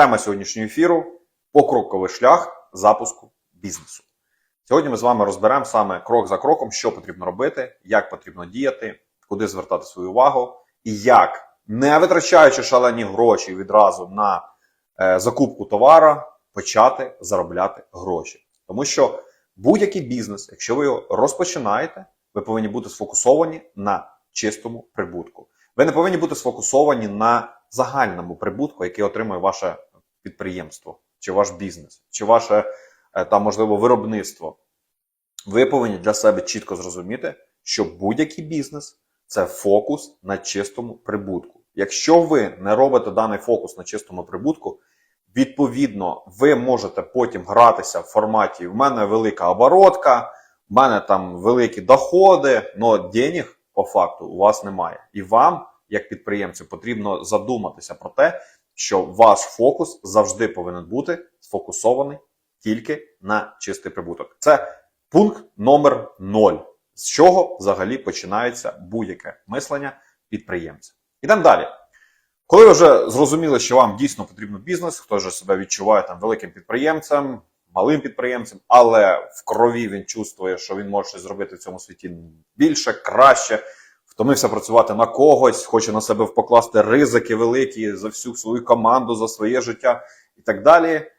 Тема сьогоднішнього ефіру покроковий шлях запуску бізнесу. Сьогодні ми з вами розберемо саме крок за кроком, що потрібно робити, як потрібно діяти, куди звертати свою увагу, і як, не витрачаючи шалені гроші відразу на е, закупку товара, почати заробляти гроші. Тому що будь-який бізнес, якщо ви його розпочинаєте, ви повинні бути сфокусовані на чистому прибутку. Ви не повинні бути сфокусовані на загальному прибутку, який отримує ваше підприємство, чи ваш бізнес, чи ваше е, там, можливо, виробництво. Ви повинні для себе чітко зрозуміти, що будь-який бізнес це фокус на чистому прибутку. Якщо ви не робите даний фокус на чистому прибутку, відповідно, ви можете потім гратися в форматі: в мене велика оборотка, в мене там великі доходи, але денег по факту у вас немає. І вам, як підприємцю, потрібно задуматися про те, що ваш фокус завжди повинен бути сфокусований тільки на чистий прибуток. Це пункт номер 0, з чого взагалі починається будь-яке мислення підприємця. Ідемо далі. Коли ви вже зрозуміли, що вам дійсно потрібен бізнес, хто ж себе відчуває там великим підприємцем, малим підприємцем, але в крові він чувствує, що він може зробити в цьому світі більше, краще, втомився працювати на когось, хоче на себе покласти ризики великі за всю свою команду, за своє життя і так далі.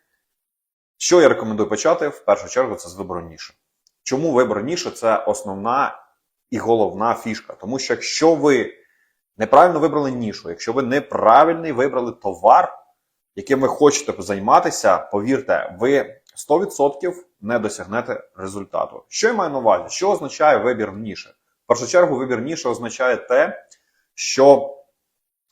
Що я рекомендую почати? В першу чергу це з вибору ніші. Чому вибор ніші це основна і головна фішка? Тому що якщо ви неправильно вибрали нішу, якщо ви неправильний вибрали товар, яким ви хочете займатися, повірте, ви 100% не досягнете результату. Що я маю на увазі? Що означає вибір ніші? Першу чергу, вибір ніші означає те, що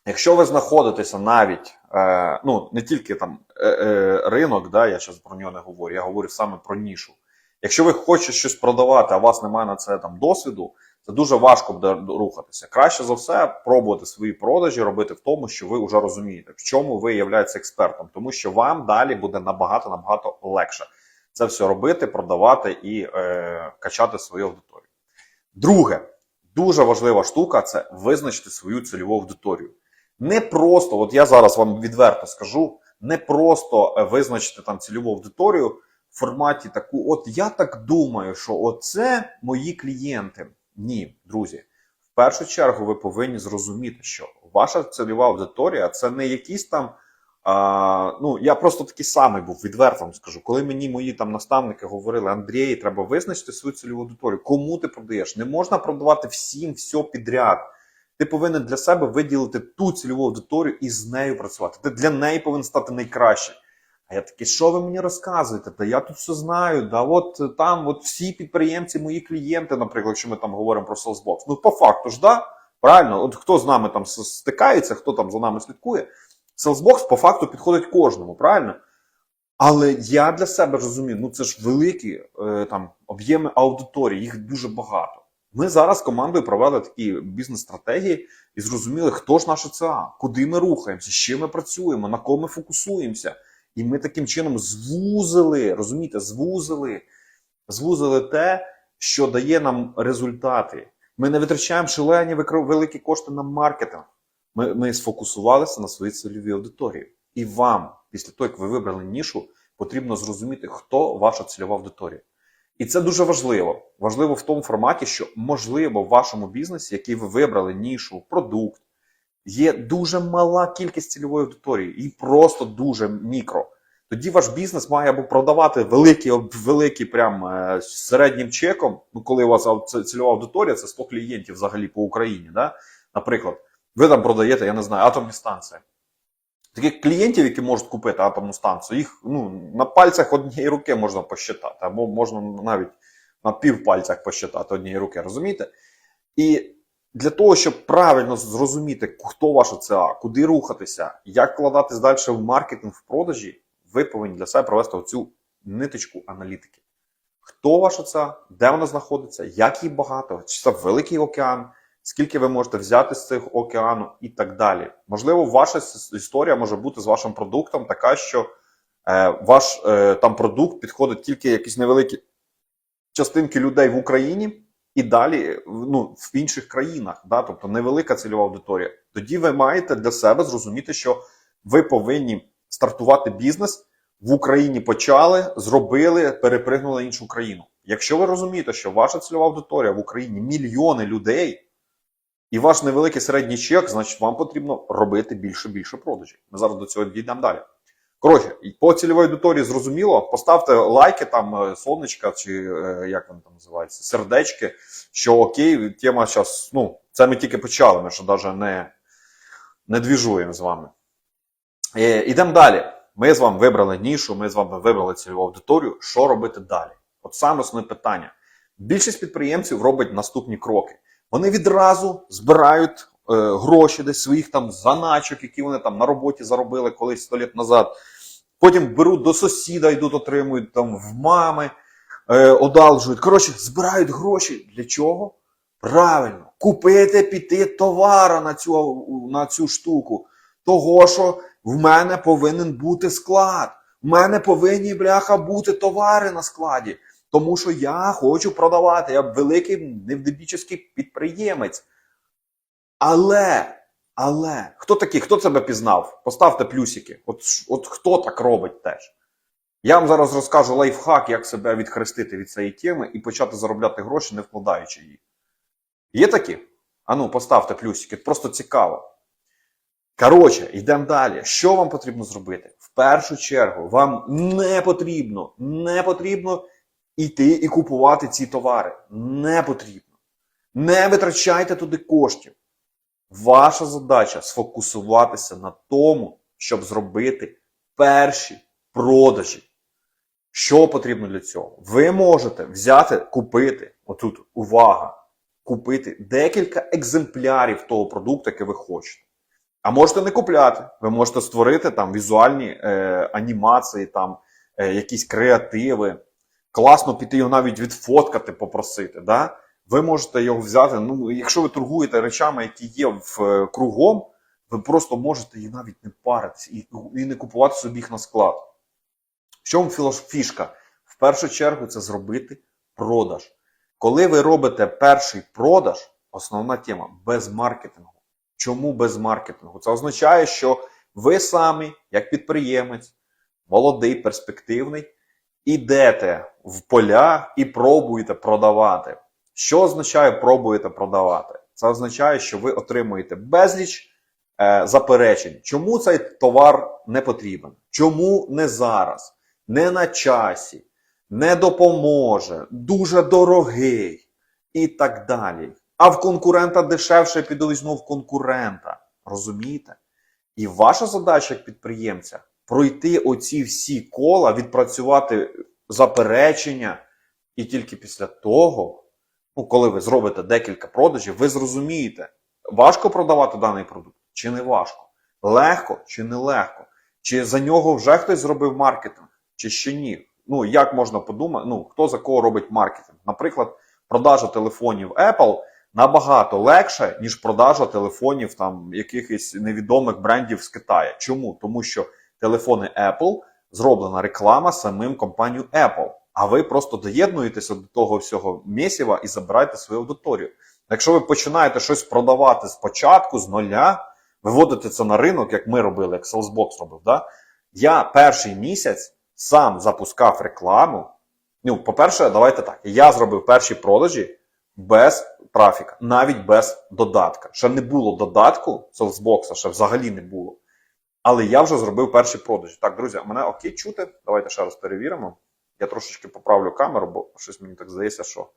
якщо ви знаходитеся навіть, е, ну не тільки там е, е, ринок, да, я зараз про нього не говорю, я говорю саме про нішу. Якщо ви хочете щось продавати, а у вас немає на це там досвіду, це дуже важко буде рухатися. Краще за все пробувати свої продажі робити в тому, що ви вже розумієте, в чому ви являєтеся експертом, тому що вам далі буде набагато набагато легше це все робити, продавати і е, качати свою аудиторію. Друге, дуже важлива штука це визначити свою цільову аудиторію. Не просто, от я зараз вам відверто скажу, не просто е, визначити там цільову аудиторію в форматі таку, от я так думаю, що оце мої клієнти. Ні, друзі. В першу чергу ви повинні зрозуміти, що ваша цільова аудиторія це не якісь там. А, ну, я просто такий самий був, відверто вам скажу. Коли мені мої там наставники говорили, Андрій, треба визначити свою цільову аудиторію. Кому ти продаєш? Не можна продавати всім все підряд. Ти повинен для себе виділити ту цільову аудиторію і з нею працювати. Ти для неї повинен стати найкращим. А я такий, що ви мені розказуєте? Та я тут все знаю. Да от там от всі підприємці, мої клієнти, наприклад, якщо ми там говоримо про Salesbox. Ну, по факту ж, да? Правильно, от хто з нами там стикається, хто там за нами слідкує, Salesbox по факту підходить кожному, правильно? Але я для себе розумію, ну це ж великі е, там об'єми аудиторії, їх дуже багато. Ми зараз командою провели такі бізнес-стратегії і зрозуміли, хто ж наша ЦА, куди ми рухаємося, з чим ми працюємо, на кого ми фокусуємося. І ми таким чином звузили, розумієте, звузили, звузили те, що дає нам результати. Ми не витрачаємо шалені великі кошти на маркетинг. Ми, ми сфокусувалися на своїй цільовій аудиторії. І вам, після того, як ви вибрали нішу, потрібно зрозуміти, хто ваша цільова аудиторія. І це дуже важливо. Важливо в тому форматі, що можливо в вашому бізнесі, який ви вибрали нішу, продукт, є дуже мала кількість цільової аудиторії, і просто дуже мікро. Тоді ваш бізнес має або продавати великі, великі прям е, середнім чеком. Ну, коли у вас цільова аудиторія, це 100 клієнтів взагалі по Україні. Да? Наприклад, ви там продаєте, я не знаю, атомні станції. Таких клієнтів, які можуть купити атомну станцію, їх ну, на пальцях однієї руки можна посчитати, або можна навіть на півпальцях посчитати однієї руки, розумієте? І для того, щоб правильно зрозуміти, хто ваша ЦА, куди рухатися, як вкладатись далі в маркетинг, в продажі, ви повинні для себе провести оцю ниточку аналітики. Хто ваша ЦА, де вона знаходиться, як її багато, чи це великий океан, скільки ви можете взяти з цих океану і так далі. Можливо, ваша історія може бути з вашим продуктом така, що е, ваш е, там продукт підходить тільки якісь невеликі частинки людей в Україні. І далі ну, в інших країнах, да, тобто невелика цільова аудиторія. Тоді ви маєте для себе зрозуміти, що ви повинні стартувати бізнес в Україні почали, зробили, перепригнули іншу країну. Якщо ви розумієте, що ваша цільова аудиторія в Україні мільйони людей, і ваш невеликий середній чек, значить вам потрібно робити більше більше продажів. Ми зараз до цього дійдемо далі. Коротше, по цільовій аудиторії зрозуміло, поставте лайки, там е, сонечка, чи е, як вони там називаються, сердечки, що окей, тема зараз, ну, це ми тільки почали, ми ще навіть не, не двіжуємо з вами. Е, Ідемо далі. Ми з вами вибрали нішу, ми з вами вибрали цільову аудиторію. Що робити далі? От саме основне питання. Більшість підприємців робить наступні кроки. Вони відразу збирають е, гроші десь своїх там заначок, які вони там на роботі заробили колись 100 літ назад. Потім беруть до сусіда, йдуть, отримують там в мами, е, одалжують. Коротше, збирають гроші. Для чого? Правильно, купити, піти товара на цю, на цю штуку. Того, що в мене повинен бути склад. В мене повинні, бляха, бути товари на складі. Тому що я хочу продавати. Я великий невдебічний підприємець. Але, але, хто такий? Хто себе пізнав? Поставте плюсики. От, от хто так робить теж? Я вам зараз розкажу лайфхак, як себе відхрестити від цієї теми і почати заробляти гроші, не вкладаючи їх. Є такі? Ану, поставте плюсики, просто цікаво. Коротше, йдемо далі. Що вам потрібно зробити? В першу чергу, вам не потрібно, не потрібно йти і купувати ці товари. Не потрібно. Не витрачайте туди коштів. Ваша задача сфокусуватися на тому, щоб зробити перші продажі. Що потрібно для цього? Ви можете взяти, купити, отут увага, купити декілька екземплярів того продукту, який ви хочете. А можете не купляти. Ви можете створити там візуальні е, анімації, там е, якісь креативи. Класно піти його навіть відфоткати, попросити. Да? Ви можете його взяти. Ну, якщо ви торгуєте речами, які є в е, кругом, ви просто можете їх навіть не паритися і, і не купувати собі їх на склад. В чому фішка? В першу чергу це зробити продаж. Коли ви робите перший продаж, основна тема без маркетингу. Чому без маркетингу? Це означає, що ви самі, як підприємець, молодий, перспективний, ідете в поля і пробуєте продавати. Що означає пробуєте продавати? Це означає, що ви отримуєте безліч е, заперечень. Чому цей товар не потрібен? Чому не зараз? Не на часі, не допоможе, дуже дорогий і так далі. А в конкурента дешевше піду візьму в конкурента. Розумієте? І ваша задача як підприємця пройти оці всі кола, відпрацювати заперечення, і тільки після того, ну, коли ви зробите декілька продажів, ви зрозумієте, важко продавати даний продукт чи не важко, легко чи не легко, чи за нього вже хтось зробив маркетинг, чи ще ні. Ну, як можна подумати, ну, хто за кого робить маркетинг? Наприклад, продажа телефонів Apple набагато легше, ніж продажа телефонів там якихось невідомих брендів з Китаю. Чому? Тому що телефони Apple зроблена реклама самим компанією Apple. А ви просто доєднуєтеся до того всього місіва і забираєте свою аудиторію. Якщо ви починаєте щось продавати спочатку, з нуля, виводите це на ринок, як ми робили, як Salesbox робив. Да? Я перший місяць сам запускав рекламу. Ну, по-перше, давайте так. Я зробив перші продажі без трафіка, навіть без додатка. Ще не було додатку Salesbox, ще взагалі не було. Але я вже зробив перші продажі. Так, друзі, мене окей чути. Давайте ще раз перевіримо. Я трошечки поправлю камеру, бо щось мені так здається, що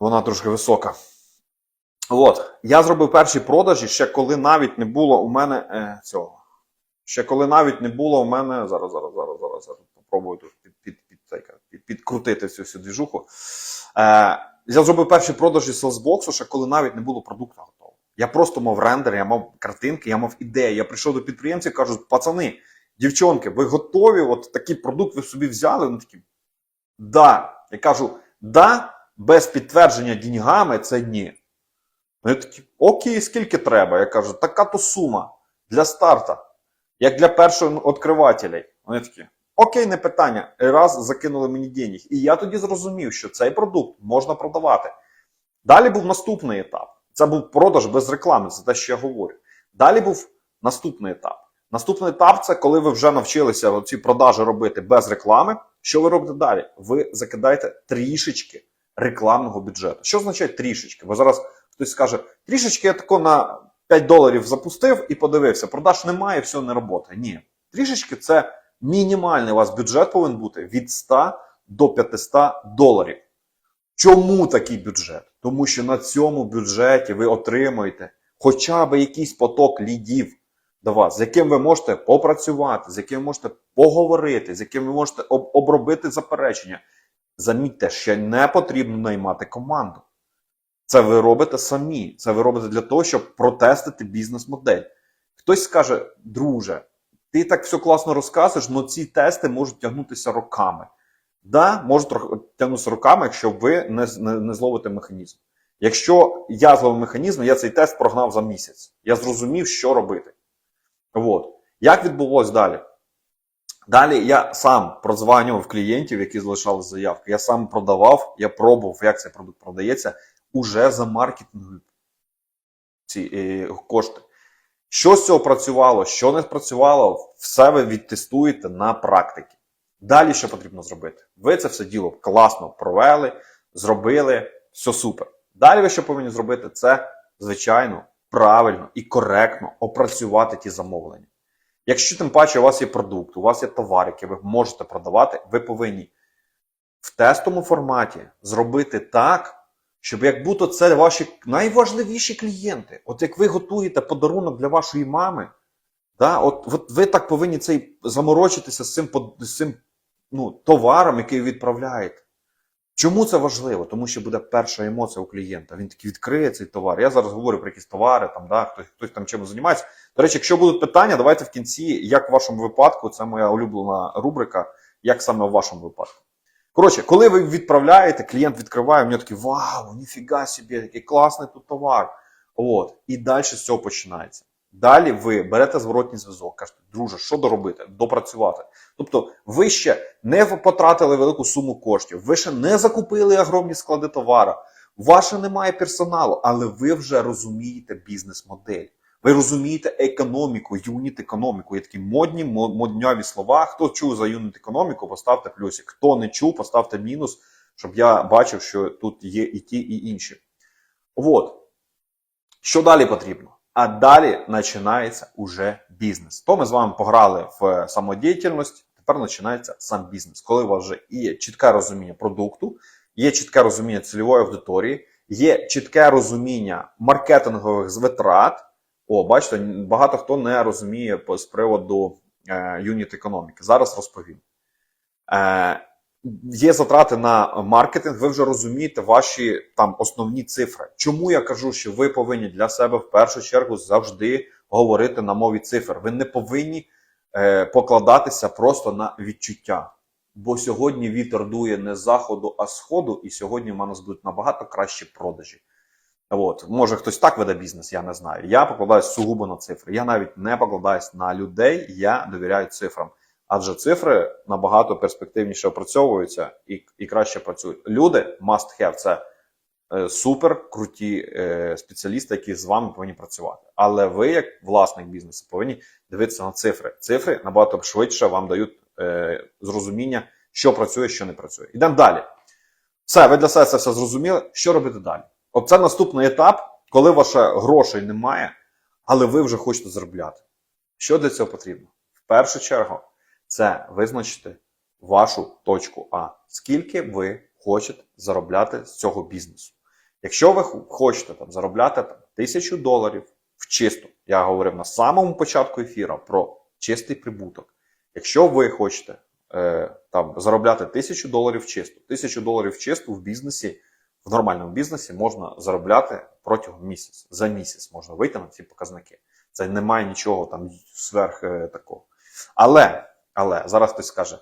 вона трошки висока. От, я зробив перші продажі ще коли навіть не було у мене е, цього. Ще коли навіть не було у мене. Зараз, зараз, зараз, зараз, зараз попробую тут під, під, під, під, під, підкрутити всю всю двіжуху. Е, я зробив перші продажі з Salesbox, ще коли навіть не було продукту. Я просто мав рендер, я мав картинки, я мав ідеї. Я прийшов до підприємців кажу, пацани, дівчонки, ви готові? От такий продукт ви собі взяли? Вони такі, да. Я кажу, да, без підтвердження деньгами це ні. Вони такі, окей, скільки треба? Я кажу, така то сума для старта, як для першого відкривателя. Вони такі, окей, не питання. І раз закинули мені денег. І я тоді зрозумів, що цей продукт можна продавати. Далі був наступний етап. Це був продаж без реклами, це те, що я говорю. Далі був наступний етап. Наступний етап це коли ви вже навчилися ці продажі робити без реклами. Що ви робите далі? Ви закидаєте трішечки рекламного бюджету. Що означає трішечки? Бо зараз хтось скаже, трішечки я тако на 5 доларів запустив і подивився, продаж немає, все не робота. Ні. Трішечки це мінімальний у вас бюджет повинен бути від 100 до 500 доларів. Чому такий бюджет? Тому що на цьому бюджеті ви отримуєте хоча б якийсь поток лідів до вас, з яким ви можете попрацювати, з яким ви можете поговорити, з яким ви можете об- обробити заперечення. Замітьте, ще не потрібно наймати команду. Це ви робите самі. Це ви робите для того, щоб протестити бізнес-модель. Хтось скаже, друже, ти так все класно розказуєш, але ці тести можуть тягнутися роками. Да, можуть трохи тягнутися роками, якщо ви не, не, не зловите механізм. Якщо я зловив механізм, я цей тест прогнав за місяць. Я зрозумів, що робити. От. Як відбулось далі? Далі я сам прозванював клієнтів, які залишали заявки. Я сам продавав, я пробував, як цей продукт продається, уже за маркетингові ці е, кошти. Що з цього працювало, що не спрацювало, все ви відтестуєте на практиці. Далі що потрібно зробити? Ви це все діло класно провели, зробили, все супер. Далі ви що повинні зробити? Це, звичайно, правильно і коректно опрацювати ті замовлення. Якщо тим паче у вас є продукт, у вас є товар, який ви можете продавати, ви повинні в тестовому форматі зробити так, щоб як будто це ваші найважливіші клієнти. От як ви готуєте подарунок для вашої мами, да, от, от ви так повинні цей заморочитися з цим, з цим ну, товаром, який відправляєте. Чому це важливо? Тому що буде перша емоція у клієнта. Він такий відкриє цей товар. Я зараз говорю про якісь товари, там, да, хтось, хтось там чимось займається. До речі, якщо будуть питання, давайте в кінці, як в вашому випадку, це моя улюблена рубрика, як саме в вашому випадку. Коротше, коли ви відправляєте, клієнт відкриває, у нього такий вау, ніфіга собі, який класний тут товар. От. І далі з цього починається. Далі ви берете зворотній зв'язок, кажете, друже, що доробити? Допрацювати. Тобто, ви ще не потратили велику суму коштів, ви ще не закупили огромні склади товара, у вас ще немає персоналу, але ви вже розумієте бізнес-модель. Ви розумієте економіку, юніт економіку. Є такі модні, модняві слова. Хто чув за юніт економіку, поставте плюсик. Хто не чув, поставте мінус, щоб я бачив, що тут є і ті, і інші. От. Що далі потрібно? А далі починається уже бізнес. То ми з вами пограли в самодіяльність, тепер починається сам бізнес. Коли у вас вже є чітке розуміння продукту, є чітке розуміння цільової аудиторії, є чітке розуміння маркетингових витрат. О, бачите, багато хто не розуміє з приводу е, юніт економіки. Зараз розповім. Е, є затрати на маркетинг, ви вже розумієте ваші там основні цифри. Чому я кажу, що ви повинні для себе в першу чергу завжди говорити на мові цифр? Ви не повинні е, покладатися просто на відчуття. Бо сьогодні вітер дує не з заходу, а сходу, і сьогодні в нас будуть набагато кращі продажі. От, може хтось так веде бізнес, я не знаю. Я покладаюсь сугубо на цифри. Я навіть не покладаюсь на людей, я довіряю цифрам. Адже цифри набагато перспективніше опрацьовуються і, і краще працюють. Люди must have це е, супер круті е, спеціалісти, які з вами повинні працювати. Але ви, як власник бізнесу, повинні дивитися на цифри. Цифри набагато швидше вам дають е, зрозуміння, що працює, що не працює. Ідемо далі. Все, ви для себе це все зрозуміли. Що робити далі? Оце наступний етап, коли ваше грошей немає, але ви вже хочете заробляти. Що для цього потрібно? В першу чергу, це визначити вашу точку А. Скільки ви хочете заробляти з цього бізнесу? Якщо ви хочете там, заробляти там, тисячу доларів в чисту, я говорив на самому початку ефіру про чистий прибуток. Якщо ви хочете е, там, заробляти тисячу доларів чисту, тисячу доларів чисту в бізнесі, в нормальному бізнесі можна заробляти протягом місяця. За місяць можна вийти на ці показники. Це немає нічого там сверх е, такого. Але, але зараз хтось скаже: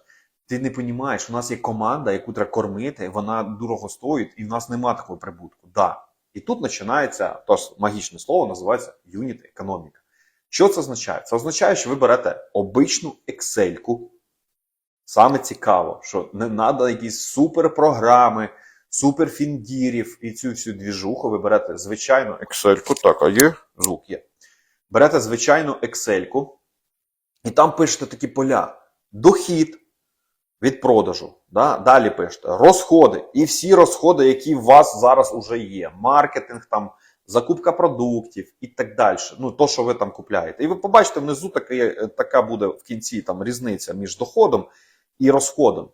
ти не розумієш, у нас є команда, яку треба кормити, вона дорого стоїть, і в нас немає такого прибутку. Да. І тут починається то ж магічне слово, називається юніт економіка. Що це означає? Це означає, що ви берете обичну Excel-ку. Саме цікаво, що не треба якісь суперпрограми, суперфіндірів і цю всю двіжуху. Ви берете звичайну Excel-ку. Так, а є? Звук є. Берете звичайну Excel-ку, І там пишете такі поля: дохід від продажу. Да? Далі пишете розходи. І всі розходи, які у вас зараз вже є: маркетинг, там, закупка продуктів і так далі. Ну, то, що ви там купляєте. І ви побачите, внизу таке, така буде в кінці там, різниця між доходом і розходом.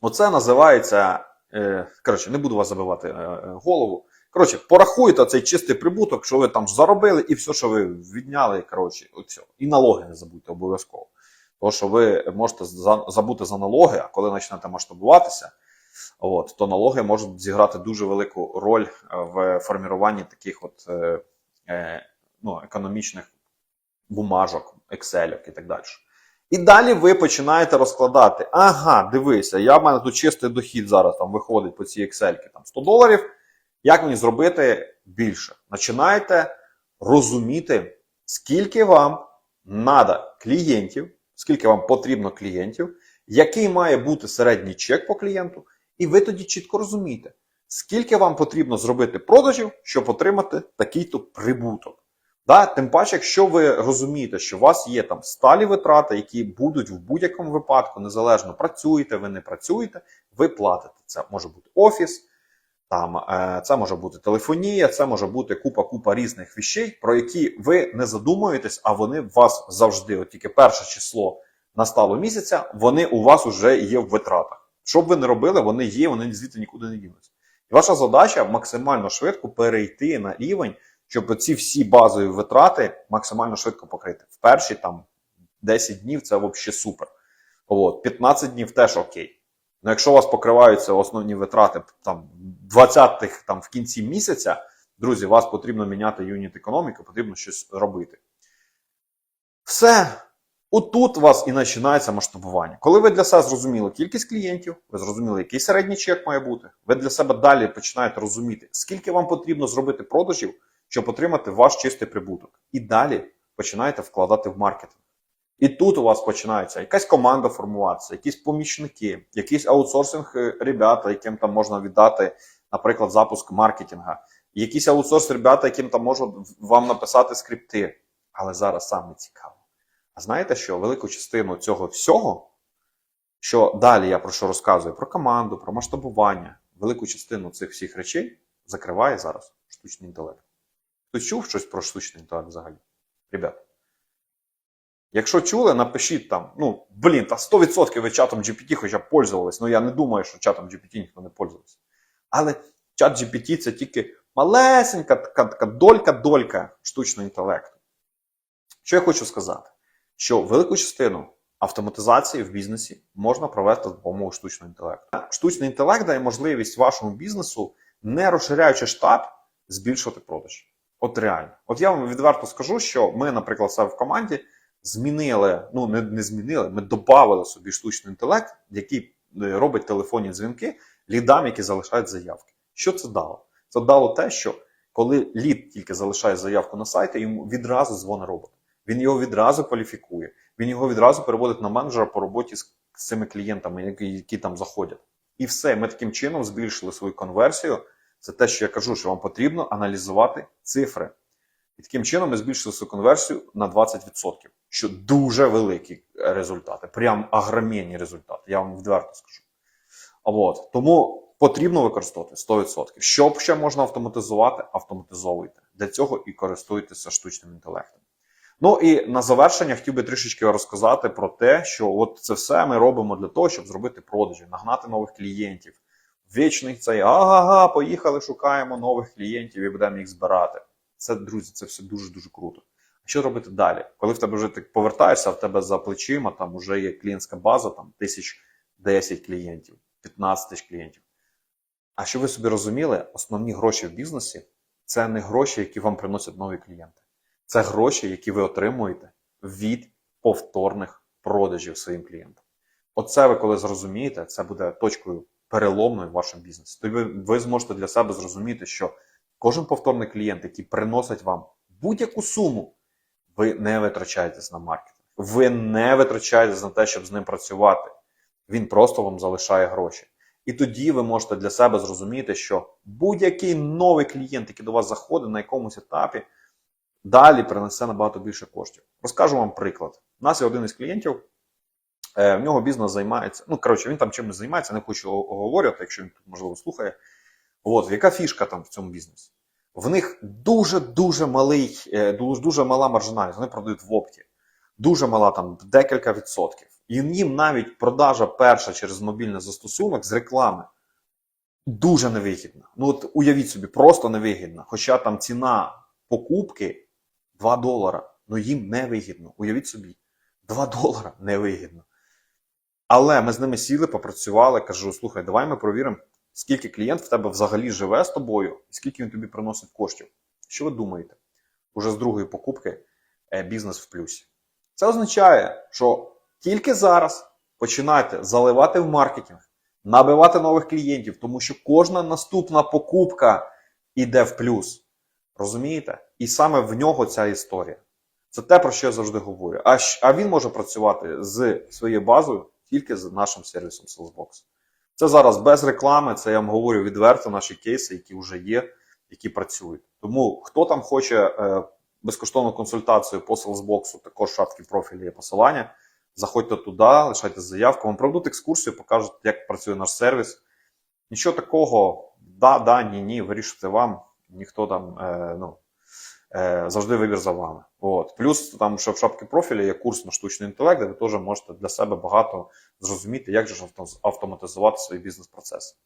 Оце називається. Е, коротше, не буду вас забивати е, е, голову. Коротше, порахуйте цей чистий прибуток, що ви там заробили, і все, що ви відняли, коротше, оцю. І налоги не забудьте обов'язково. Тому що ви можете забути за налоги, а коли почнете масштабуватися, от, то налоги можуть зіграти дуже велику роль в формуванні таких от, е, е, ну, економічних бумажок, екселів і так далі. І далі ви починаєте розкладати. Ага, дивися, я в мене тут чистий дохід зараз там виходить по цій Excel там 100 доларів. Як мені зробити більше? Починаєте розуміти, скільки вам треба клієнтів, скільки вам потрібно клієнтів, який має бути середній чек по клієнту, і ви тоді чітко розумієте, скільки вам потрібно зробити продажів, щоб отримати такий-то прибуток. Да? Тим паче, якщо ви розумієте, що у вас є там сталі витрати, які будуть в будь-якому випадку, незалежно працюєте, ви не працюєте, ви платите. Це може бути офіс, там, е, це може бути телефонія, це може бути купа-купа різних вещей, про які ви не задумуєтесь, а вони у вас завжди, от тільки перше число настало місяця, вони у вас вже є в витратах. Що б ви не робили, вони є, вони звідти нікуди не дінуться. І ваша задача максимально швидко перейти на рівень, щоб ці всі базові витрати максимально швидко покрити. В перші там 10 днів це взагалі супер. От, 15 днів теж окей. Ну, якщо у вас покриваються основні витрати там 20-х там в кінці місяця, друзі, вас потрібно міняти юніт економіки, потрібно щось робити. Все. Отут у вас і починається масштабування. Коли ви для себе зрозуміли кількість клієнтів, ви зрозуміли, який середній чек має бути, ви для себе далі починаєте розуміти, скільки вам потрібно зробити продажів, щоб отримати ваш чистий прибуток. І далі починаєте вкладати в маркетинг. І тут у вас починається якась команда формуватися, якісь помічники, якісь аутсорсинг е, ребята, яким там можна віддати, наприклад, запуск маркетинга, якісь аутсорс ребята, яким там можуть вам написати скрипти. Але зараз саме цікаво. А знаєте що? Велику частину цього всього, що далі я про що розказую, про команду, про масштабування, велику частину цих всіх речей закриває зараз штучний інтелект. Хтось чув щось про штучний інтелект взагалі? Ребята. Якщо чули, напишіть там, ну, блін, та 100% ви чатом GPT хоча б пользувались. Ну я не думаю, що чатом GPT ніхто не пользувався. Але чат GPT це тільки малесенька така, така долька-долька штучного інтелекту. Що я хочу сказати? Що велику частину автоматизації в бізнесі можна провести за допомогою штучного інтелекту. Штучний інтелект дає можливість вашому бізнесу, не розширяючи штат, збільшувати продажі. От реально. От я вам відверто скажу, що ми, наприклад, себе в команді змінили, ну не, не змінили, ми додали собі штучний інтелект, який е, робить телефонні дзвінки лідам, які залишають заявки. Що це дало? Це дало те, що коли лід тільки залишає заявку на сайті, йому відразу дзвонить робот. Він його відразу кваліфікує, він його відразу переводить на менеджера по роботі з, цими клієнтами, які, які там заходять. І все, ми таким чином збільшили свою конверсію. Це те, що я кажу, що вам потрібно аналізувати цифри. І таким чином ми збільшили свою конверсію на 20%, що дуже великі результати, прям агромєнні результати, я вам відверто скажу. От. Тому потрібно використовувати 100%. Що ще можна автоматизувати, автоматизовуйте. Для цього і користуйтеся штучним інтелектом. Ну і на завершення хотів би трішечки розказати про те, що от це все ми робимо для того, щоб зробити продажі, нагнати нових клієнтів. Вічний цей ага-га, поїхали, шукаємо нових клієнтів і будемо їх збирати. Це, друзі, це все дуже-дуже круто. А що робити далі? Коли в тебе вже ти повертаєшся, в тебе за плечима там вже є клієнтська база, там тисяч 10 клієнтів, 15 тисяч клієнтів. А щоб ви собі розуміли, основні гроші в бізнесі це не гроші, які вам приносять нові клієнти. Це гроші, які ви отримуєте від повторних продажів своїм клієнтам. Оце ви коли зрозумієте, це буде точкою переломною в вашому бізнесі. Тоді ви, ви зможете для себе зрозуміти, що кожен повторний клієнт, який приносить вам будь-яку суму, ви не витрачаєтесь на маркетинг. Ви не витрачаєтесь на те, щоб з ним працювати. Він просто вам залишає гроші. І тоді ви можете для себе зрозуміти, що будь-який новий клієнт, який до вас заходить на якомусь етапі, далі принесе набагато більше коштів. Розкажу вам приклад. У нас є один із клієнтів, е, в нього бізнес займається. Ну, коротше, він там чимось займається, не хочу оговорювати, якщо він тут, можливо, слухає. От, яка фішка там в цьому бізнесі? В них дуже-дуже малий, е, дуже, мала маржинальність. Вони продають в опті. Дуже мала там декілька відсотків. І їм навіть продажа перша через мобільний застосунок з реклами дуже невигідна. Ну от уявіть собі, просто невигідна. Хоча там ціна покупки 2 долара. Ну їм невигідно. Уявіть собі, 2 долара невигідно. Але ми з ними сіли, попрацювали. Кажу: слухай, давай ми провіримо, скільки клієнт в тебе взагалі живе з тобою, і скільки він тобі приносить коштів. Що ви думаєте? Уже з другої покупки е, бізнес в плюсі. Це означає, що тільки зараз починайте заливати в маркетинг, набивати нових клієнтів, тому що кожна наступна покупка йде в плюс. Розумієте? І саме в нього ця історія. Це те, про що я завжди говорю. А, а він може працювати з своєю базою тільки з нашим сервісом Salesbox. Це зараз без реклами, це я вам говорю відверто наші кейси, які вже є, які працюють. Тому хто там хоче е, безкоштовну консультацію по Salesbox, також в шапці профілі є посилання. Заходьте туди, лишайте заявку, вам проведуть екскурсію, покажуть, як працює наш сервіс. Нічого такого, да, да, ні, ні, вирішуйте вам. Ніхто там е, ну, завжди вибір за вами. От. Плюс там ще в шапці профіля є курс на штучний інтелект, де ви теж можете для себе багато зрозуміти, як же автоматизувати свої бізнес-процеси.